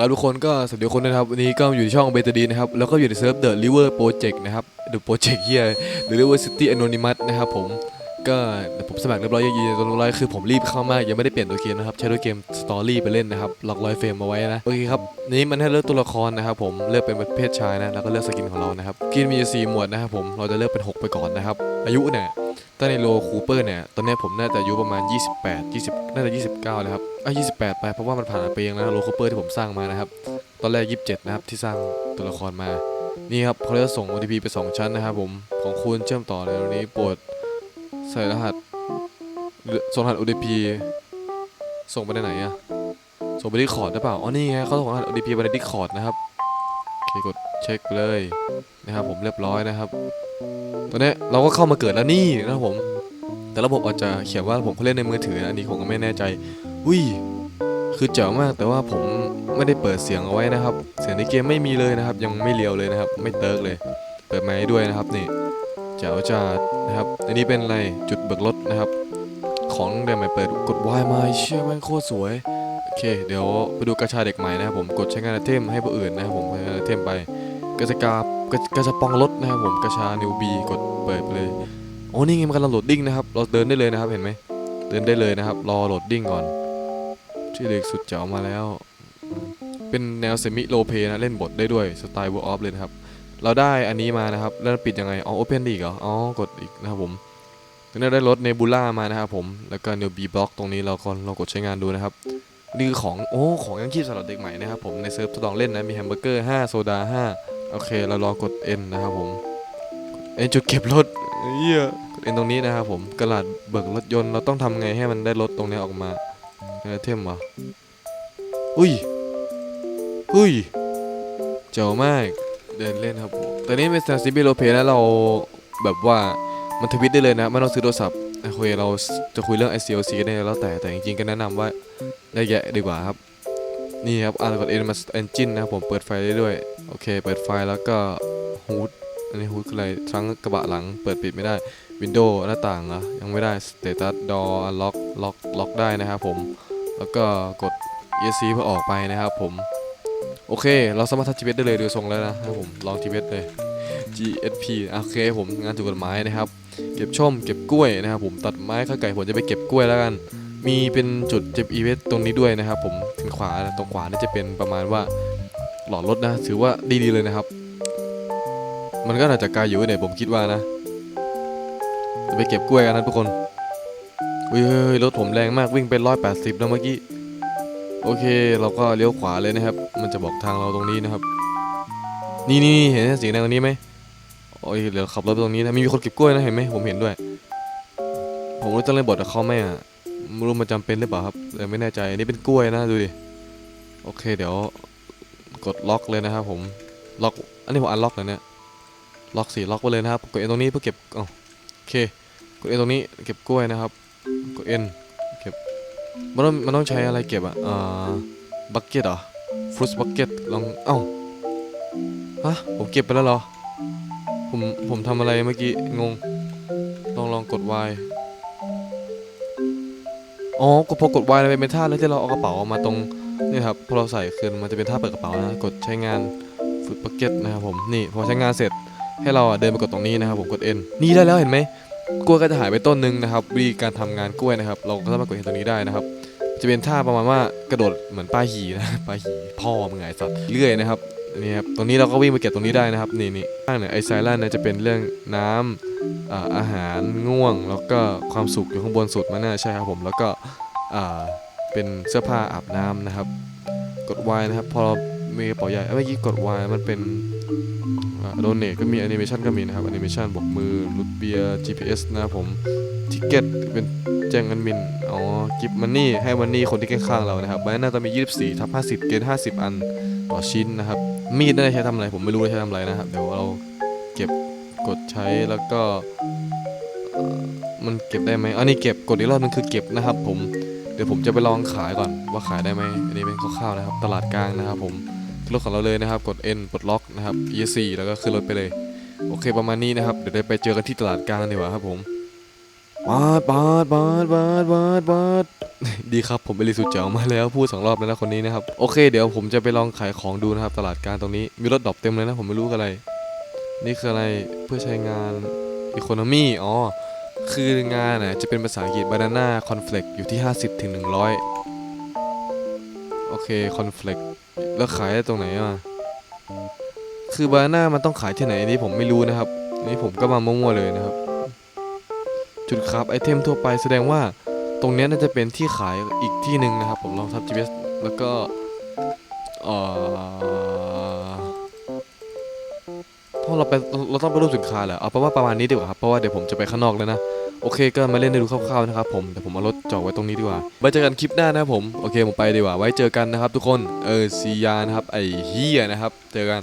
ครับทุกคนก็สวัสดีทุกคนนะครับ วันนี้ก็อยู่ในช่องเบตาดีนะครับ แล้วก็อยู่ในเซิร์ฟ The River Project นะครับ The Project เฮีย The River City Anonymous นะครับผมก็เดี๋ยวผมสมัครเรียบร้อยยืนยันตัวร้อยคือผมรีบเข้ามากยังไม่ได้เปลี่ยนตัวเกมนะครับ ใช้ตัวเกมสตอรี่ไปเล่นนะครับล็อกร้อยเฟรมมาไว้นะโอเคครับนี้มันให้เลือกตัวละครนะครับผมเลือกเป็นประเภทชายนะแล้วก็เลือกสกินของเรานะครับสกินมีสี่หมวดนะครับผมเราจะเลือกเป็นหกไปก่อนนะครับอายุเนี่ย ถ้าในโลคูเปอร์เนี่ย ตอนนี้ผมน่าจะอายุประมาณ 28 20 น่าจะ 29นะครับอะ28 ไปเพราะว่ามันผ่านมาปีเองแล้วโลคูเปอร์ที่ผมสร้างมานะครับ ตอนแรก 27 นะครับ ที่สร้างตัวละครมา นี่ครับเขาจะส่ง OTP ไป 2 ชั้นนะครับผม ของคุณเชื่อมต่อในตรงนี้โปรดใส่รหัสส่งรหัส OTP ส่งไปได้ไหนอะส่งไปที่คอร์ดได้เปล่า อ๋อ นี่ไงเขาส่งรหัส OTP ไปในดิคอร์ดนะครับ โอเค กดเช็คเลยนะครับผมเรียบร้อยนะครับ ตอนนี้เราก็เข้ามาเกิดแล้วนี่นะครับผม แต่ระบบอาจจะเขียนว่าผมเขาเล่นในมือถือนะอันนี้ผมก็ไม่แน่ใจอุ้ยคือเจ๋งมากแต่ว่าผมไม่ได้เปิดเสียงเอาไว้นะครับ เสียงในเกมไม่มีเลยนะครับ ยังไม่เลียวเลยนะครับ ไม่เติร์กเลย เปิดไมค์ด้วยนะครับนี่เจ๋วจัดนะครับ อันนี้เป็นอะไรจุดเบิกรถนะครับ ของเดิมใหม่เปิดกดวายมาเชื่อม่งโคตรสวยโอเค เดี๋ยวไปดูกระชาเด็กใหม่นะครับผมกดใช้งานไอเทมให้ผู้อื่นนะครับผมใช้งานไอเทมไป กระชากากระกระชาปองรถนะครับผมกระชานิวบีกดเปิดไปเลยโอ้นี่ไงมันกำลังโหลดดิ้งนะครับ เราเดินได้เลยนะครับเห็นไหมเดินได้เลยนะครับ รอโหลดดิ้งก่อนที่เด็กสุดเจ๋วมาแล้ว เป็นแนวเซมิโลเพนะเล่นบทได้ด้วยสไตล์ World of เลยนะครับเราได้อันนี้มานะครับ แล้วปิดยังไงอ๋อ Open อีกเหรออ๋อกดอีกนะครับผมถึงได้รถเนบูล่ามานะครับผมแล้วก็ New B Block ตรงนี้เราก็เรากดใช้งานดูนะครับนี่คือของโอ้ของยังชีพสำหรับเด็กใหม่นะครับผมในเซิร์ฟทดลองเล่นนะมีแฮมเบอร์เกอร์5โซดา5 โอเคเราลองกด N นะครับผมเอ็นจุดเก็บรถเฮียกดเอ็นตรงนี้นะครับผมกระดาษเบิกรถยนต์เราต้องทำไงให้มันได้รถตรงนี้ออกมาไอเทมเหรออุ้ยอุ้ยเจ๋วมากเดินเล่นครับผมตอนนี้เป็นซาซิบิโลเพนะเราแบบว่ามันทวิตได้เลยนะไม่ต้องซื้อโทรศัพท์โอเคเราจะคุยเรื่อง ICOC กันได้แล้วแต่แต่จริงๆก็แนะนำว่าได้แยะดีกว่าครับ นี่ครับอ่านกดเอ็นมาเอนจินนะครับผมเปิดไฟได้ด้วย โอเค เปิดไฟแล้วก็ฮูดอันนี้ฮูดคืออะไรทั้งกระบะหลังเปิดปิดไม่ได้วินโดว์หน้าต่างเหรอยังไม่ได้สเตตัสดอล็อกล็อกล็อกได้นะครับผม แล้วก็กด ESC เพื่อออกไปนะครับผม โอเค เราสามารถทัชชีวิตได้เลยดูทรงแล้วนะครับผม ลองชีวิตเลย GSP โอเคผมงานถูกกฎหมายนะครับ เก็บช่อมเก็บกล้วยนะครับผมตัดไม้ข้าวไก่ผมจะไปเก็บกล้วยแล้วกัน มีเป็นจุดเจ็บอีเวนต์ตรงนี้ด้วยนะครับผมทางขวาตรงขวานี่จะเป็นประมาณว่า หลอดรถนะ ถือว่าดีๆเลยนะครับ มันก็น่าจะไกลอยู่เนี่ยผมคิดว่านะจะไปเก็บกล้วยกันนะทุกคนอุ้ยเฮ้ยรถผมแรงมากวิ่งไปร้อยแปดสิบนะเมื่อกี้ โอเคเราก็เลี้ยวขวาเลยนะครับ มันจะบอกทางเราตรงนี้นะครับ นี่นี่เห็นสีแดงตรงนี้ไหมโอ้ยเดี๋ยวขับรถไปตรงนี้นะมีคนเก็บกล้วยนะเห็นไหมผมเห็นด้วย ผมรู้จะเล่นบทกับเขาไหมอะไม่รู้มันจำเป็นหรือเปล่าครับเลยไม่แน่ใจอันนี้เป็นกล้วยนะดูดิโอเค เดี๋ยว กดล็อกเลยนะครับผม ล็อก อันนี้ผมอันล็อกเลยเนี่ย ล็อกสี่ล็อกไปเลยนะครับ กดเอ็นตรงนี้เพื่อเก็บอ๋อโอเค กดเอ็นตรงนี้เก็บกล้วยนะครับ กดเอ็นเก็บ มันต้องมันต้องใช้อะไรเก็บอะอ่าบักเก็ตเหรอฟรุตบักเก็ตลอง เอ้า ฮะ ผมเก็บไปแล้วเหรอ ผม ผมทำอะไรเมื่อกี้ งง ลองลองกด Y อ๋อกดพอกด Y มันเป็นท่าแล้วที่เราเอากระเป๋าออกมาตรง นี่ครับพอเราใส่คืนมันจะเป็นท่าเปิดกระเป๋านะกดใช้งานฟรุตบักเก็ตนะครับผมนี่พอใช้งานเสร็จให้เราเดินไปกดตรงนี้นะครับผมกด N นี่ได้แล้วเห็นไหมกล้วยก็จะหายไปต้นหนึงนะครับวิธีการทำงานกล้วยนะครับ เราก็สามารถกดเห็นตรงนี้ได้นะครับ จะเป็นท่าประมาณว่ากระโดดเหมือนป้าหีนะป้าหีพ่อมึงไงสัตว์เรื่อยนะครับนี่ครับตรงนี้เราก็วิ่งไปเก็บตรงนี้ได้นะครับนี่นี่ข้างเนี่ยไอไซแลนเนี่ยจะเป็นเรื่องน้ำอาอาหารง่วง แล้วก็ความสุขอยู่ข้างบนสุดมันน่าใช่ครับผมแล้วก็อ่า เป็นเสื้อผ้าอาบน้ำนะครับ กด Y นะครับ พอเรามีกระเป๋าใหญ่เอ้ยเมื่อกี้กด Y มันเป็นโดเนทก็มีแอนิเมชันก็มีนะครับแอนิเมชันบกมือรุดเบียร์ GPS นะผมทิเก็ตเป็นแจ้งเงินมินอ๋อกิฟมันนี่ให้มันนี่คนที่ข้างๆเรานะครับใบหน้าจะมี 24ทับ50 เกณฑ์50 อันต่อชิ้นนะครับ มีดน่าจะใช้ทำอะไร ผมไม่รู้ว่าใช้ทำอะไรนะครับ เดี๋ยวเราเก็บกดใช้แล้วก็ มันเก็บได้ไหมอันนี้เก็บกดอีกรอบนึงคือเก็บนะครับผม ดี๋ยวผมจะไปลองขายก่อนว่าขายได้ไหมอันนี้เป็นคร่าวๆนะครับ ตลาดกลางนะครับผมรถของเราเลยนะครับ กด N ปลดล็อกนะครับ E4 แล้วก็ขึ้นรถไปเลย โอเคประมาณนี้นะครับ เดี๋ยวได้ไปเจอกันที่ตลาดกลางดีกว่าครับผมบาดบาดบาดบาดบาดบาดดีครับผมไปรีสุดเจ๋วมาแล้วพูดสองรอบแล้วนะคนนี้นะครับโอเค เดี๋ยวผมจะไปลองขายของดูนะครับ ตลาดกลารตรงนี้มีรถดรอปเต็มเลยนะผมไม่รู้อะไร นี่คืออะไรเพื่อใช้งานอีโคโนมีอ๋อ คืองานน่ะจะเป็นภาษาอังกฤษ banana conflict อยู่ที่ 50ถึง100 โอเค conflict แล้วขายได้ตรงไหนอะ คือบานาน่ามันต้องขายที่ไหนอันนี้ผมไม่รู้นะครับอันนี้ผมก็มามั่วๆเลยนะครับ จุดครับไอเทมทั่วไปแสดงว่าตรงนี้น่าจะเป็นที่ขายอีกที่หนึ่งนะครับ ผมลองทับ GPS แล้วก็เอ่อ เราไปเราต้องไปรูปสินค้าเหรอเอาเป็นว่าประมาณนี้ดีกว่าครับเพราะว่าเดี๋ยวผมจะไปข้างนอกแล้วนะโอเคก็มาเล่นให้ดูคร่าวๆนะครับผมแต่ผมเอารถจอดไว้ตรงนี้ดีกว่าไว้เจอกันคลิปหน้านะครับผมโอเคผมไปดีกว่า ไว้เจอกันนะครับ ทุกคนเออซียานะครับไอเฮียนะครับ เจอกัน